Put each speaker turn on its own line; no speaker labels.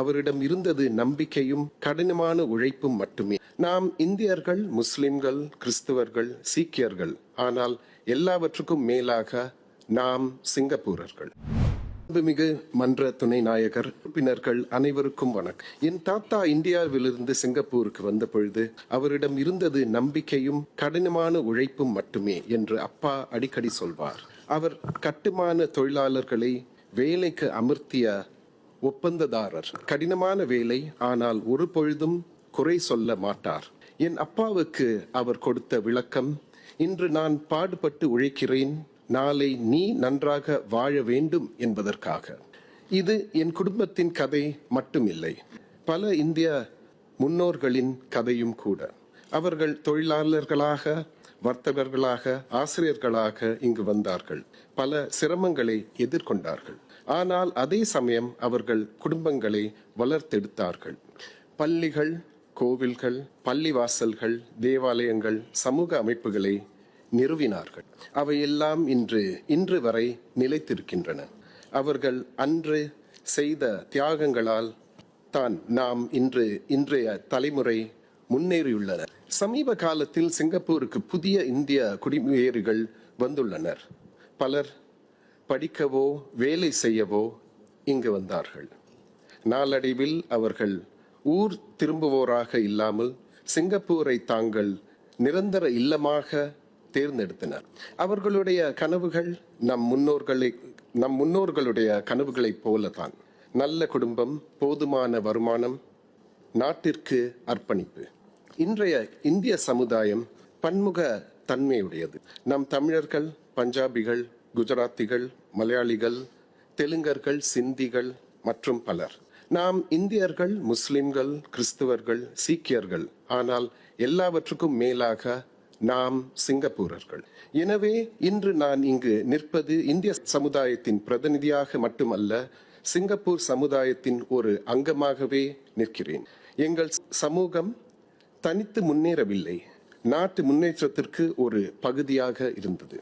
அவரிடம் இருந்தது நம்பிக்கையும் கடினமான உழைப்பும் மட்டுமே. நாம் இந்தியர்கள் முஸ்லிம்கள் கிறிஸ்தவர்கள் சீக்கியர்கள். ஆனால் எல்லாவற்றுக்கும் மேலாக நாம் சிங்கப்பூரர்கள். மிகு மன்ற துணை நாயகர் உறுப்பினர்கள் அனைவருக்கும் வணக்கம். என் தாத்தா இந்தியாவிலிருந்து சிங்கப்பூருக்கு வந்த பொழுது அவரிடம் இருந்தது நம்பிக்கையும் கடினமான உழைப்பும் மட்டுமே என்று அப்பா அடிக்கடி சொல்வார். அவர் கட்டுமான தொழிலாளர்களை வேலைக்கு அமர்த்திய ஒப்பந்ததாரர். கடினமான வேலை ஆனால் ஒரு பொழுதும் குறை சொல்ல மாட்டார். என் அப்பாவுக்கு அவர் கொடுத்த விளக்கம் இன்று நான் பாடுபட்டு உழைக்கிறேன் நாளை நீ நன்றாக வாழ வேண்டும் என்பதற்காக. இது என் குடும்பத்தின் கதை மட்டுமில்லை. பல இந்திய முன்னோர்களின் கதையும் கூட. அவர்கள் தொழிலாளர்களாக வர்த்தகர்களாக ஆசிரியர்களாக இங்கு வந்தார்கள். பல சிரமங்களை எதிர்கொண்டார்கள். ஆனால் அதே சமயம் அவர்கள் குடும்பங்களை வளர்த்தெடுத்தார்கள். பள்ளிகள் கோவில்கள் பள்ளிவாசல்கள் தேவாலயங்கள் சமூக அமைப்புகளை நிறுவினார்கள். அவையெல்லாம் இன்று இன்று வரை நிலைத்திருக்கின்றன. அவர்கள் அன்று செய்த தியாகங்களால் தான் நாம் இன்று இன்றைய தலைமுறை முன்னேறியுள்ளனர். சமீப காலத்தில் சிங்கப்பூருக்கு புதிய இந்திய குடியேறிகள் வந்துள்ளனர். பலர் படிக்கவோ வேலை செய்யவோ இங்கு வந்தார்கள். நாளடைவில் அவர்கள் ஊர் திரும்புவோராக இல்லாமல் சிங்கப்பூரை தாங்கள் நிரந்தர இல்லமாக தேர்ந்தெடுத்தனர். அவர்களுடைய கனவுகள் நம் முன்னோர்களை நம் முன்னோர்களுடைய கனவுகளைப் போலதான். நல்ல குடும்பம் போதுமான வருமானம் நாட்டிற்கு அர்ப்பணிப்பு. இன்றைய இந்திய சமுதாயம் பன்முக தன்மையுடையது நம் தமிழர்கள் பஞ்சாபிகள் குஜராத்திகள் மலையாளிகள் தெலுங்கர்கள் சிந்திகள் மற்றும் பலர். நாம் இந்தியர்கள் முஸ்லிம்கள் கிறிஸ்தவர்கள் சீக்கியர்கள். ஆனால் எல்லாவற்றுக்கும் மேலாக நாம் சிங்கப்பூரர்கள். எனவே இன்று நான் இங்கு நிற்பது இந்திய சமுதாயத்தின் பிரதிநிதியாக மட்டுமல்ல சிங்கப்பூர் சமுதாயத்தின் ஒரு அங்கமாகவே நிற்கிறேன். எங்கள் சமூகம் தனித்து முன்னேறவில்லை. நாட்டு முன்னேற்றத்திற்கு ஒரு பகுதியாக இருந்தது.